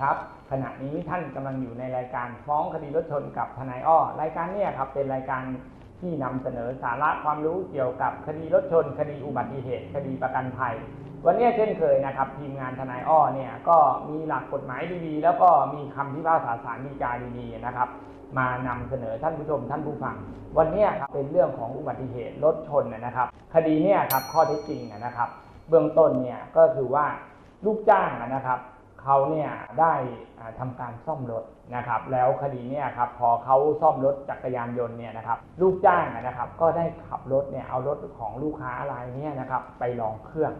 ครับ ขณะนี้ท่านกำลังอยู่ในรายการฟ้องคดีรถชนกับทนายอ้อ รายการเนี้ครับเป็นรายการที่นำเสนอสาระความรู้เกี่ยวกับคดีรถชน คดีอุบัติเหตุ คดีประกันภัย วันนี้เช่นเคยนะครับทีมงานทนายอ้อเนี่ยก็มีหลักกฎหมายดีๆ แล้วก็มีคำพิพากษาศาลฎีกาดีๆนะครับมานำเสนอท่านผู้ชมท่านผู้ฟัง วันนี้ครับเป็นเรื่องของอุบัติเหตุรถชนนะครับ คดีเนี่ยครับข้อเท็จจริงนะครับ เบื้องต้นเนี่ยก็คือว่าลูกจ้างนะครับ เขาเนี่ยได้อ่าทำการซ่อมรถนะครับ แล้วคดีเนี่ยครับพอเขาซ่อมรถจักรยานยนต์เนี่ยนะครับลูกจ้างนะครับก็ได้ขับรถเนี่ยเอารถของลูกค้ารายเนี้นะครับไปลองเครื่อง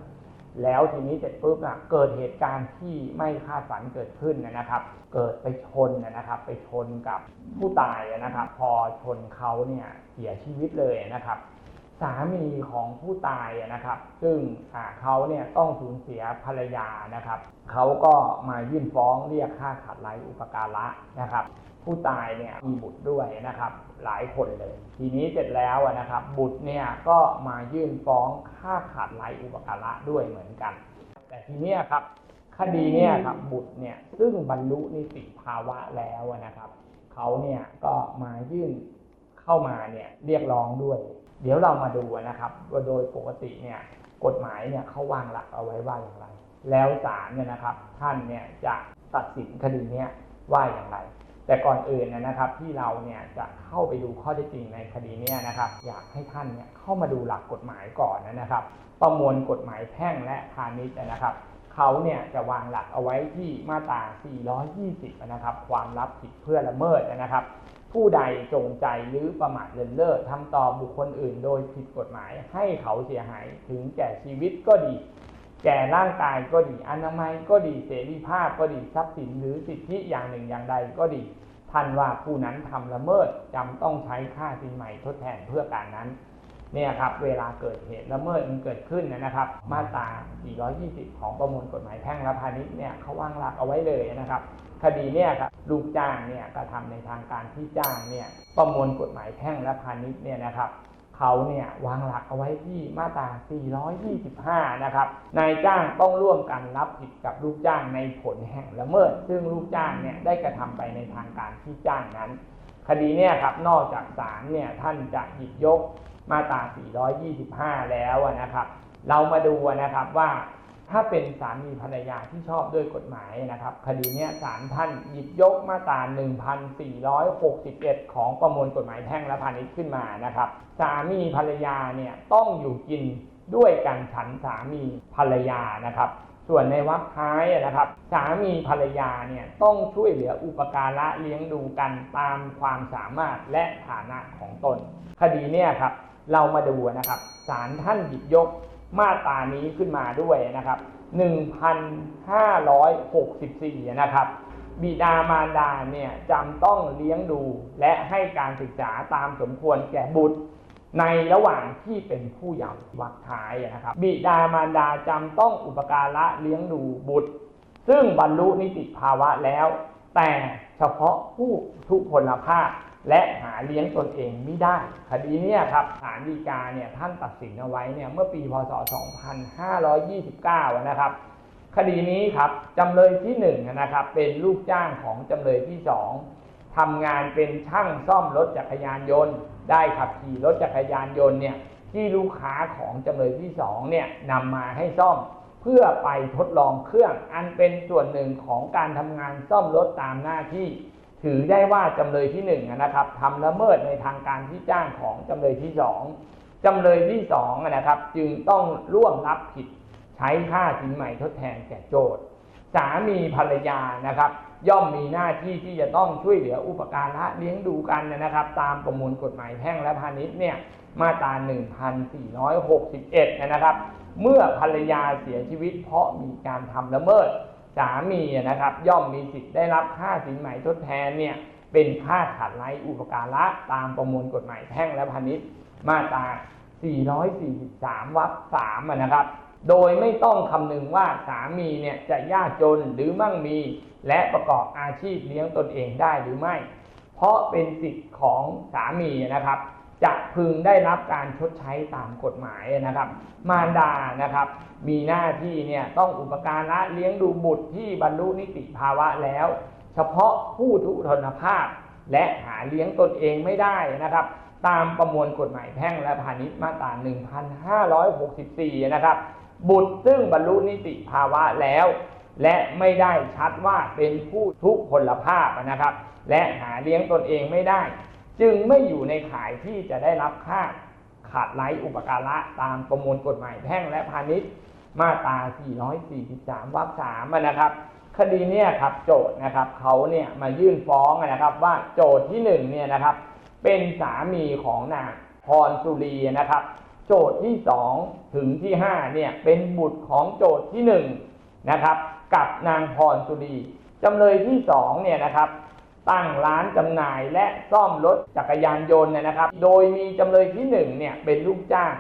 แล้วทีนี้เสร็จปุ๊บอะเกิดเหตุการณ์ที่ไม่คาดฝันเกิดขึ้นนะครับ เกิดไปชนนะครับ ไปชนกับผู้ตายนะครับ พอชนเขาเนี่ยเสียชีวิตเลยนะครับ สามีของผู้ตายนะครับ ซึ่งเขาเนี่ยต้องสูญเสียภรรยานะครับเขาก็มายื่นฟ้องเรียกค่าขาดไร้อุปการะนะครับ ผู้ตายเนี่ยมีบุตรด้วยนะครับ หลายคนเลย ทีนี้เสร็จแล้วนะครับ บุตรเนี่ยก็มายื่นฟ้องค่าขาดไร้อุปการะด้วยเหมือนกัน แต่ทีนี้ครับคดีเนี่ยครับบุตรเนี่ยซึ่งบรรลุนิติภาวะแล้วนะครับเขาเนี่ยก็มายื่นเข้ามาเนี่ยเรียกร้องด้วย เดี๋ยวเรามาดูนะครับ ว่าโดยปกติเนี่ยกฎหมายเนี่ยเขาวางหลักเอาไว้ว่าอย่างไร แล้วศาลเนี่ยนะครับ ท่านเนี่ยจะตัดสินคดีเนี้ยว่าอย่างไร แต่ก่อนอื่นนะครับที่เราเนี่ยจะเข้าไปดูข้อเท็จจริงในคดีเนี้นะครับ อยากให้ท่านเนี่ยเข้ามาดูหลักกฎหมายก่อนนะครับ ประมวลกฎหมายแพ่งและพาณิชย์นะครับเขาเนี่ยจะวางหลักเอาไว้ที่มาตรา 420 นะครับ ความรับผิดเพื่อละเมิดนะครับ ผู้ใดจงใจหรือประมาทเลินเล่อทำต่อบุคคลอื่นโดยผิดกฎหมายให้เขาเสียหายถึงแก่ชีวิตก็ดี แก่ร่างกายก็ดี อนามัยก็ดีเสรีภาพก็ดีทรัพย์สินหรือสิทธิอย่างหนึ่งอย่างใดก็ดีท่านว่าผู้นั้นทำละเมิดจำต้องใช้ค่าสินใหม่ทดแทนเพื่อการนั้นเนี่ยครับเวลาเกิดเหตุละเมิดมันเกิดขึ้นนะครับ มาตรา 420 ของประมวลกฎหมายแพ่งและพาณิชย์เนี่ยเขาวางหลักเอาไว้เลยนะครับ คดีเนี่ยครับ ลูกจ้างเนี่ยกระทำในทางการที่จ้างเนี่ยประมวลกฎหมายแพ่งและพาณิชย์เนี่ยนะครับเขาเนี่ยวางหลักเอาไว้ที่มาตรา 425 นะครับ นายจ้างต้องร่วมกันรับผิดกับลูกจ้างในผลแห่งละเมิด ซึ่งลูกจ้างเนี่ยได้กระทำไปในทางการที่จ้างนั้น คดีเนี่ยครับ นอกจากศาลเนี่ยท่านจะหยิบยกมาตรา 425 แล้วนะครับ เรามาดูนะครับว่า ถ้าเป็นสามีภรรยาที่ชอบด้วยกฎหมายนะครับ คดีนี้ศาลท่านหยิบยกมาตรา 1461 ของประมวลกฎหมายแพ่งและพาณิชย์ขึ้นมานะครับ สามีภรรยาเนี่ยต้องอยู่กินด้วยกันฉันสามีภรรยานะครับ ส่วนในวรรคท้ายนะครับ สามีภรรยาเนี่ยต้องช่วยเหลืออุปการะเลี้ยงดูกันตามความสามารถและฐานะของตน คดีเนี่ยครับเรามาดูนะครับศาลท่านหยิบยก มาตรานี้ขึ้นมาด้วยนะครับ 1,564 นะครับ บิดามารดาเนี่ยจำต้องเลี้ยงดูและให้การศึกษาตามสมควรแก่บุตร ในระหว่างที่เป็นผู้เยาว์วรรคท้ายนะครับ บิดามารดาจำต้องอุปการะเลี้ยงดูบุตร ซึ่งบรรลุนิติภาวะแล้ว แต่เฉพาะผู้ทุพพลภาพ และหาเลี้ยงตนเองไม่ได้ คดีนี้ครับศาลฎีกาเนี่ยท่านตัดสินเอาไว้เนี่ยเมื่อปีพศ 2529 นะครับ คดีนี้ครับจำเลยที่1นะครับเป็นลูกจ้างของจำเลยที่ 2ทำงานเป็นช่างซ่อมรถจักรยานยนต์ ได้ขับขี่รถจักรยานยนต์เนี่ยที่ลูกค้าของจำเลยที่2เนี่ยนำมาให้ซ่อมเพื่อไปทดลองเครื่องอันเป็นส่วนหนึ่งของการทำงานซ่อมรถตามหน้าที่ ถือได้ว่าจำเลยที่หนึ่งนะครับทำละเมิดในทางการที่จ้างของจำเลยที่สองจำเลยที่สองนะครับ จึงต้องร่วมรับผิดใช้ค่าสินใหม่ทดแทนแก่โจทย์สามีภรรยานะครับ ย่อมมีหน้าที่ที่จะต้องช่วยเหลืออุปการะเลี้ยงดูกันนะครับ ตามประมวลกฎหมายแพ่งและพาณิชย์เนี่ยมาตรา 1461 นะครับ เมื่อภรรยาเสียชีวิตเพราะมีการทำละเมิด สามีนะครับ ย่อมมีสิทธิ์ได้รับค่าสินไหมทดแทนเนี่ยเป็นค่าขาดไร้อุปการะตามประมวลกฎหมายแพ่งและพาณิชย์มาตรา 443 วรรค3นะครับ โดยไม่ต้องคำนึงว่าสามีเนี่ยจะยากจนหรือมั่งมี และประกอบอาชีพเลี้ยงตนเองได้หรือไม่ เพราะเป็นสิทธิ์ของสามีนะครับ จะพึงได้รับการชดใช้ตามกฎหมายนะครับ มารดานะครับ มีหน้าที่เนี่ยต้องอุปการะเลี้ยงดูบุตรที่บรรลุนิติภาวะแล้ว เฉพาะผู้ทุรนภาพ และหาเลี้ยงตนเองไม่ได้นะครับ ตามประมวลกฎหมายแพ่งและพาณิชย์มาตรา 1564 นะครับ บุตรซึ่งบรรลุนิติภาวะแล้ว และไม่ได้ชัดว่าเป็นผู้ทุกพลภาพนะครับ และหาเลี้ยงตนเองไม่ได้ จึงไม่อยู่ในข่ายที่จะได้รับค่าขาดไร้อุปการะตามประมวลกฎหมายแพ่งและพาณิชย์มาตรา 443 วรรคสามนะครับ คดีเนี้ยครับโจทย์นะครับเขาเนี่ยมายื่นฟ้องนะครับว่าโจทย์ที่หนึ่งเนี่ยนะครับ เป็นสามีของนางพรสุรีนะครับ โจทย์ที่สองถึงที่ห้าเนี่ยเป็นบุตรของโจทย์ที่หนึ่งนะครับ กับนางพรสุรีจำเลยที่สองเนี่ยนะครับ ตั้งร้านจำหน่ายและซ่อมรถจักรยานยนต์เนยนะครับ โดยมีจำเลยที่หนึ่งเนี่ยเป็นลูกจ้าง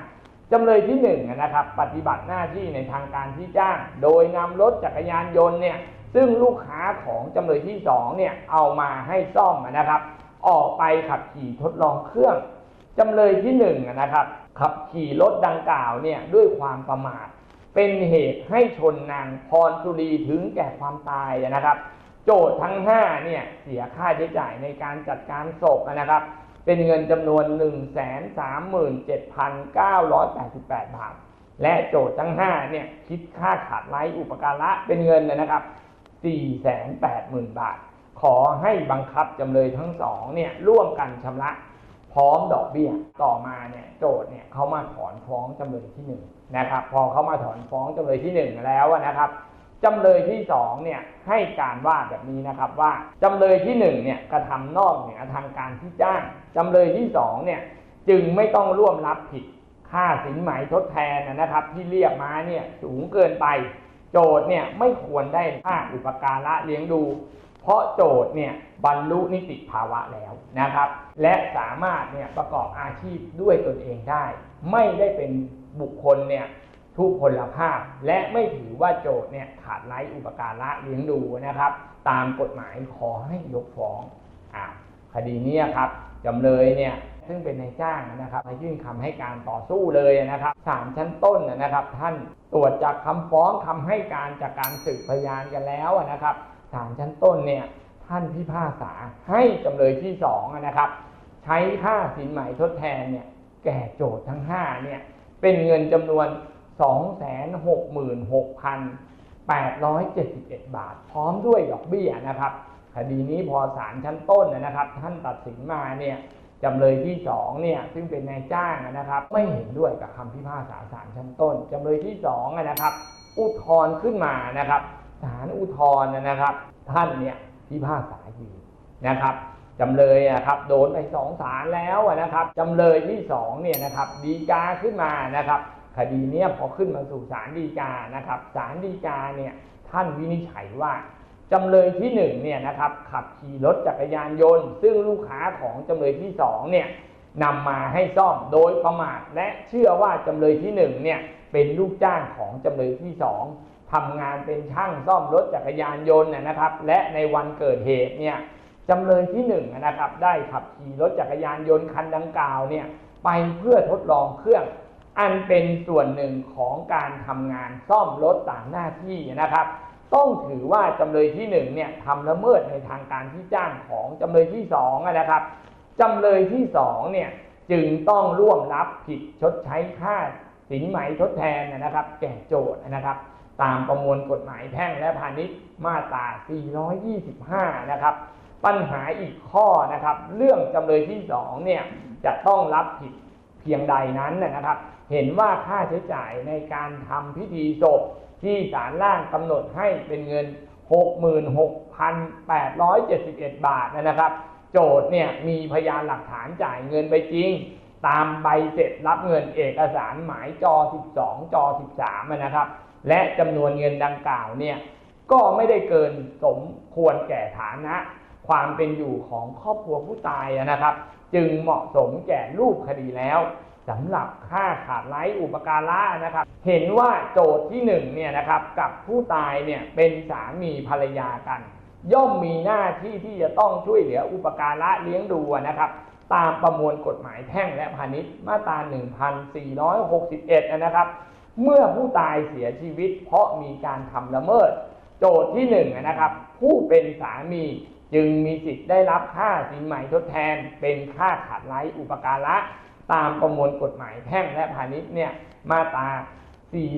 จำเลยที่หนึ่งนะครับปฏิบัติหน้าที่ในทางการที่จ้าง โดยนำรถจักรยานยนต์เนี่ยซึ่งลูกค้าของจำเลยที่สองเนี่ยเอามาให้ซ่อมนะครับ ออกไปขับขี่ทดลองเครื่องจำเลยที่หนึ่งนะครับขับขี่รถดังกล่าวเนี่ยด้วยความประมาท เป็นเหตุให้ชนนางพรสุรีถึงแก่ความตายนะครับ โจทย์ทั้ง 5 เนี่ย เสียค่าใช้จ่ายในการจัดการศพนะครับ เป็นเงินจำนวน 137,988 บาท และโจทย์ทั้ง 5 เนี่ย คิดค่าขาดไร้อุปการะเป็นเงินนะครับ 480,000 บาท ขอให้บังคับจำเลยทั้งสองเนี่ยร่วมกันชำระพร้อมดอกเบี้ยต่อมาเนี่ยโจทย์เนี่ยเขามาถอนฟ้องจำเลยที่หนึ่งนะครับพอเขามาถอนฟ้องจำเลยที่หนึ่งแล้วนะครับ จำเลยที่สองเนี่ยให้การว่าแบบนี้นะครับว่าจำเลยที่หนึ่งเนี่ยกระทำนอกเหนือทางการที่จ้างจำเลยที่สองเนี่ยจึงไม่ต้องร่วมรับผิดค่าสินไหมทดแทนนะครับ ที่เรียกมาเนี่ยสูงเกินไป โจทย์เนี่ยไม่ควรได้ค่าอุปการะเลี้ยงดู เพราะโจทย์เนี่ยบรรลุนิติภาวะแล้วนะครับ และสามารถเนี่ยประกอบอาชีพด้วยตนเองได้ ไม่ได้เป็นบุคคลเนี่ย ทุกพลภาพ และไม่ถือว่าโจทย์เนี่ยขาดไร้อุปการะเลี้ยงดูนะครับ ตามกฎหมายขอให้ยกฟ้องอ่าคดีนี้ครับจำเลยเนี่ยซึ่งเป็นนายจ้างนะครับมายื่นคำให้การต่อสู้เลยนะครับศาลชั้นต้นนะครับ ท่านตรวจจากคำฟ้องคำให้การจากการสืบพยานกันแล้วนะครับศาลชั้นต้นเนี่ยท่านพิพากษาให้จำเลยที่สองนะครับ ใช้ค่าสินไหมทดแทนเนี่ยแก่โจทย์ทั้ง5เนี่ยเป็นเงินจำนวน 266,871 บาท พร้อมด้วยดอกเบี้ยนะครับ คดีนี้พอศาลชั้นต้นนะครับ ท่านตัดสินมาเนี่ยจำเลยที่สองเนี่ยซึ่งเป็นนายจ้างนะครับ ไม่เห็นด้วยกับคำพิพากษาศาลชั้นต้นจำเลยที่สองนะครับ อุทธรณ์ขึ้นมานะครับศาลอุทธรณ์นะครับ ท่านเนี่ยพิพากษายืนนะครับจำเลยนะครับโดนไปสองศาลแล้วนะครับจำเลยที่สองเนี่ยนะครับดีกาขึ้นมานะครับ คดีเนี้ยพอขึ้นมาสู่ศาลฎีกานะครับศาลฎีกาเนี่ยท่านวินิจฉัยว่าจำเลยที่หนึ่งเนี่ยนะครับขับขี่รถจักรยานยนต์ ซึ่งลูกค้าของจำเลยที่สองเนี่ยนำมาให้ซ่อมโดยประมาทและเชื่อว่าจำเลยที่หนึ่งเนี่ยเป็นลูกจ้างของจำเลยที่สองทำงานเป็นช่างซ่อมรถจักรยานยนต์นะครับ และในวันเกิดเหตุเนี่ยจำเลยที่หนึ่งนะครับได้ขับขี่รถจักรยานยนต์คันดังกล่าวเนี่ยไปเพื่อทดลองเครื่อง อันเป็นส่วนหนึ่งของการทำงานซ่อมรถตามหน้าที่นะครับ ต้องถือว่าจำเลยที่หนึ่งเนี่ยทำละเมิดในทางการที่จ้างของจำเลยที่สองนะครับจำเลยที่สองเนี่ยจึงต้องร่วมรับผิดชดใช้ค่าสินไหมทดแทนนะครับ แก่โจทย์นะครับ ตามประมวลกฎหมายแพ่งและพาณิชย์มาตรา 425 นะครับ ปัญหาอีกข้อนะครับ เรื่องจำเลยที่สองเนี่ยจะต้องรับผิดเพียงใดนั้นนะครับ เห็นว่าค่าใช้จ่ายในการทำพิธีศพที่ศาลล่างกำหนดให้เป็นเงิน 66,871 บาทนะครับ โจทย์เนี่ยมีพยานหลักฐานจ่ายเงินไปจริง ตามใบเสร็จรับเงินเอกสารหมายจอ 12 จอ 13 นะครับ และจำนวนเงินดังกล่าวเนี่ยก็ไม่ได้เกินสมควรแก่ฐานะ ความเป็นอยู่ของครอบครัวผู้ตายนะครับ จึงเหมาะสมแก่รูปคดีแล้ว สำหรับค่าขาดไร้อุปการะนะครับ เห็นว่าโจทย์ที่หนึ่งเนี่ยนะครับกับผู้ตายเนี่ยเป็นสามีภรรยากัน ย่อมมีหน้าที่ที่จะต้องช่วยเหลืออุปการะเลี้ยงดูนะครับ ตามประมวลกฎหมายแพ่งและพาณิชย์มาตรา 1461 นะครับ เมื่อผู้ตายเสียชีวิต เพราะมีการทำละเมิด โจทย์ที่หนึ่งนะครับ ผู้เป็นสามีจึงมีสิทธิ์ได้รับค่าสินไหม่ทดแทน เป็นค่าขาดไร้อุปการะ ตามประมวลกฎหมายแพ่งและพาณิชย์เนี่ยมาตรา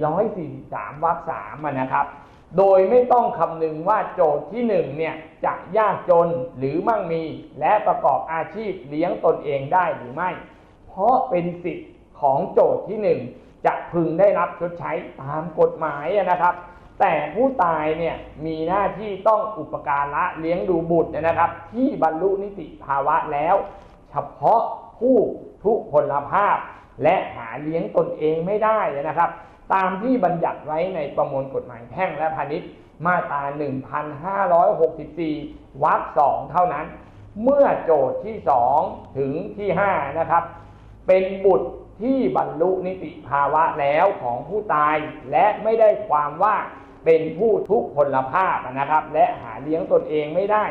443 วรรคสานะครับ โดยไม่ต้องคำนึงว่าโจทย์ที่หนึ่งเนี่ยจะยากจนหรือมั่งมี และประกอบอาชีพเลี้ยงตนเองได้หรือไม่ เพราะเป็นสิทธิ์ของโจทย์ที่หนึ่งจะพึงได้รับชดใช้ตามกฎหมายนะครับ แต่ผู้ตายเนี่ยมีหน้าที่ต้องอุปการะเลี้ยงดูบุตรนะครับ ที่บรรลุนิติภาวะแล้ว เฉพาะผู้ ทุพพลภาพ และหาเลี้ยงตนเองไม่ได้นะครับ ตามที่บัญญัติไว้ในประมวลกฎหมายแพ่งและพาณิชย์มาตรา 1564 วรรคสองเท่านั้น เมื่อโจทย์ที่ 2 ถึงที่ 5 นะครับ เป็นบุตรที่บรรลุนิติภาวะแล้วของผู้ตาย และไม่ได้ความว่าเป็นผู้ทุกพลภาพนะครับ และหาเลี้ยงตนเองไม่ได้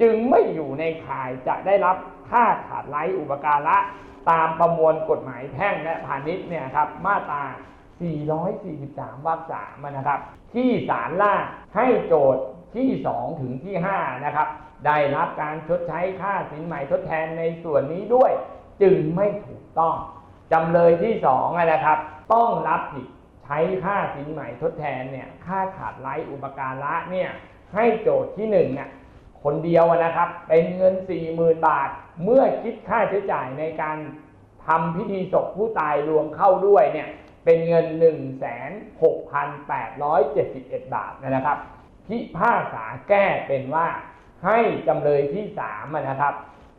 จึงไม่อยู่ในข่ายจะได้รับค่าขาดไร้อุปการะ ตามประมวลกฎหมายแพ่งและพาณิชย์เนี่ยครับมาตรา 443 วรรคสามนะครับ ที่ศาลล่าให้โจทย์ที่ 2 ถึงที่ 5 นะครับ ได้รับการชดใช้ค่าสินใหม่ทดแทนในส่วนนี้ด้วย จึงไม่ถูกต้องจำเลยที่2นะครับ ต้องรับผิดใช้ค่าสินใหม่ทดแทนเนี่ยค่าขาดไร้อุปการะเนี่ยให้โจทย์ที่1เนี่ย คนเดียวนะครับ เป็นเงิน 40,000 บาท เมื่อคิดค่าใช้จ่ายในการทำพิธีศพผู้ตายรวมเข้าด้วยเนี่ยเป็นเงิน 16,871 บาทนะครับพิพากษาแก้เป็นว่าให้จำเลยที่3อะนะครับ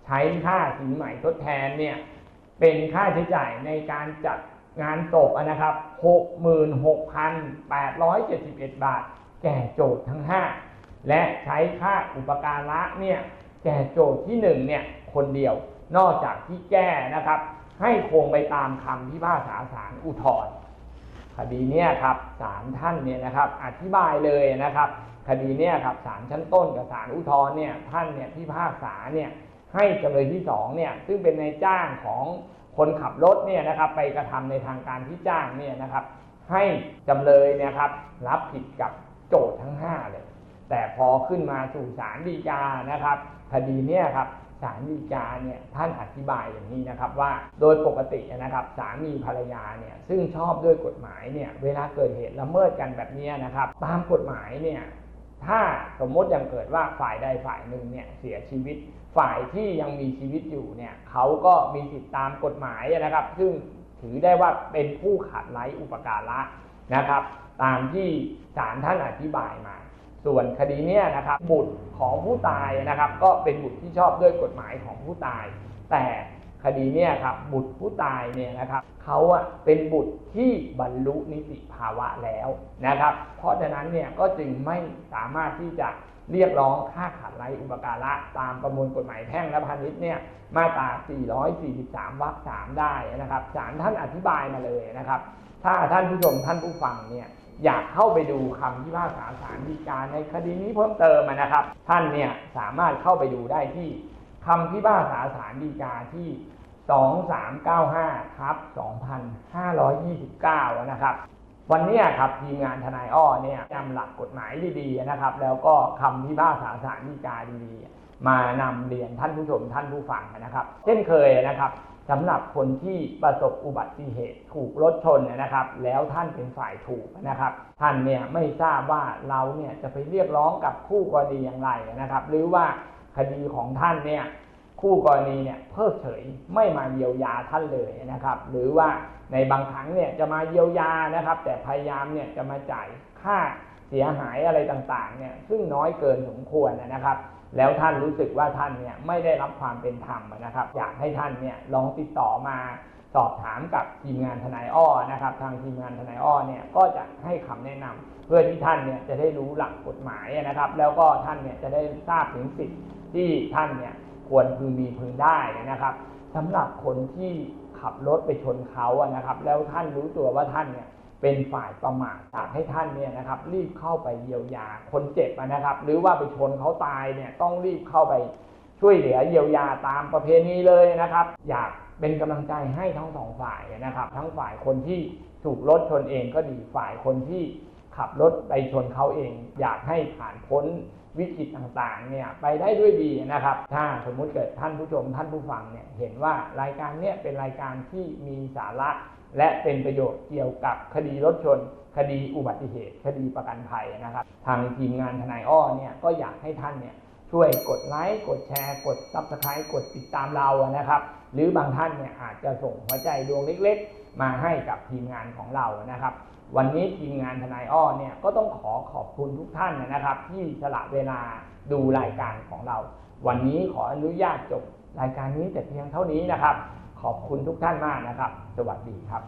ใช้ค่าสินใหม่ทดแทนเนี่ยเป็นค่าใช้จ่ายในการจัดงานศพนะครับ 66,871 บาท แก่โจทย์ทั้ง 5 และใช้ค่าอุปการะเนี่ยแก่โจทย์ที่1เนี่ยคนเดียวนอกจากที่แก้นะครับ ให้คงไปตามคำพิพากษาศาลอุทธรณ์คดีเนี้ยครับศาลท่านเนี่ยนะครับอธิบายเลยนะครับ คดีเนี้ยครับศาลชั้นต้นกับศาลอุทธรณ์เนี่ยท่านเนี่ยพิพากษาเนี่ยให้จำเลยที่สองเนี่ยซึ่งเป็นนายจ้างของคนขับรถเนี่ยนะครับไปกระทำในทางการที่จ้างเนี่ยนะครับ ให้จำเลยเนี่ยครับรับผิดกับโจทย์ทั้ง 5 เลย แต่พอขึ้นมาสู่ศาลฎีกานะครับคดีเนี้ยครับศาลฎีกาเนี่ยท่านอธิบายอย่างนี้นะครับว่าโดยปกตินะครับสามีภรรยาเนี่ยซึ่งชอบด้วยกฎหมายเนี่ยเวลาเกิดเหตุละเมิดกันแบบนี้นะครับตามกฎหมายเนี่ยถ้าสมมติยังเกิดว่าฝ่ายใดฝ่ายหนึ่งเนี่ยเสียชีวิต ฝ่ายที่ยังมีชีวิตอยู่เนี่ยเขาก็มีสิทธิตามกฎหมายนะครับ ซึ่งถือได้ว่าเป็นผู้ขาดไร้อุปการะนะครับ ตามที่ศาลท่านอธิบายมา ส่วนคดีเนี้ยนะครับบุตรของผู้ตายนะครับ ก็เป็นบุตรที่ชอบด้วยกฎหมายของผู้ตาย แต่คดีเนี้ยครับบุตรผู้ตายเนี่ยนะครับเขาอะเป็นบุตรที่บรรลุนิติภาวะแล้วนะครับ เพราะฉะนั้นเนี่ยก็จึงไม่สามารถที่จะเรียกร้องค่าขาดไรอุปการะตามประมวลกฎหมายแพ่งและพาณิชย์เนี่ยมาตรา 443 วรรค 3 ได้นะครับศาลท่านอธิบายมาเลยนะครับ ถ้าท่านผู้ชมท่านผู้ฟังเนี่ย อยากเข้าไปดูคำพิพากษาศาลฎีกาในคดีนี้เพิ่มเติมนะครับ ท่านเนี่ยสามารถเข้าไปดูได้ที่คำพิพากษาศาลฎีกาที่ 2395ทับ2529 นะครับ วันนี้ครับทีมงานทนายอ้อเนี่ยนำหลักกฎหมายดีๆนะครับ แล้วก็คำพิพากษาศาลฎีกาดีๆมานำเรียนท่านผู้ชมท่านผู้ฟังนะครับ เช่นเคยนะครับ สำหรับคนที่ประสบอุบัติเหตุถูกรถชนนะครับ แล้วท่านเป็นฝ่ายถูกนะครับ ท่านเนี่ยไม่ทราบว่าเราเนี่ยจะไปเรียกร้องกับคู่กรณีอย่างไรนะครับ หรือว่าคดีของท่านเนี่ยคู่กรณีเนี่ยเพิกเฉยไม่มาเยียวยาท่านเลยนะครับ หรือว่าในบางครั้งเนี่ยจะมาเยียวยานะครับ แต่พยายามเนี่ยจะมาจ่ายค่าเสียหายอะไรต่างๆเนี่ยซึ่งน้อยเกินสมควรนะครับ แล้วท่านรู้สึกว่าท่านเนี่ยไม่ได้รับความเป็นธรรมนะครับ อยากให้ท่านเนี่ยลองติดต่อมาสอบถามกับทีมงานทนายอ้อนะครับ ทางทีมงานทนายอ้อเนี่ยก็จะให้คำแนะนำเพื่อที่ท่านเนี่ยจะได้รู้หลักกฎหมายนะครับ แล้วก็ท่านเนี่ยจะได้ทราบถึงสิทธิที่ท่านเนี่ยควรพึงมีพึงได้นะครับสำหรับคนที่ขับรถไปชนเขาอะนะครับ แล้วท่านรู้ตัวว่าท่านเนี่ย เป็นฝ่ายประมาทอยากให้ท่านเนี่ยนะครับ รีบเข้าไปเยียวยาคนเจ็บนะครับ หรือว่าไปชนเขาตายเนี่ยต้องรีบเข้าไปช่วยเหลือเยียวยาตามประเพณีเลยนะครับ อยากเป็นกำลังใจให้ทั้งสองฝ่ายนะครับ ทั้งฝ่ายคนที่ถูกรถชนเองก็ดีฝ่ายคนที่ขับรถไปชนเขาเอง อยากให้ผ่านพ้นวิกฤตต่างๆเนี่ยไปได้ด้วยดีนะครับ ถ้าสมมุติเกิดท่านผู้ชมท่านผู้ฟังเนี่ยเห็นว่ารายการเนี้เป็นรายการที่มีสาระ และเป็นประโยชน์เกี่ยวกับคดีรถชน คดีอุบัติเหตุ คดีประกันภัยนะครับ ทางทีมงานทนายอ้อเนี่ยก็อยากให้ท่านเนี่ยช่วยกดไลค์ กดแชร์ กด Subscribe กดติดตามเรานะครับ หรือบางท่านเนี่ยอาจจะส่งหัวใจดวงเล็กๆ มาให้กับทีมงานของเรานะครับ วันนี้ทีมงานทนายอ้อเนี่ยก็ต้องขอขอบคุณทุกท่านนะครับ ที่สละเวลาดูรายการของเรา วันนี้ขออนุญาตจบรายการนี้แต่เพียงเท่านี้นะครับ ขอบคุณทุกท่านมากนะครับ สวัสดีครับ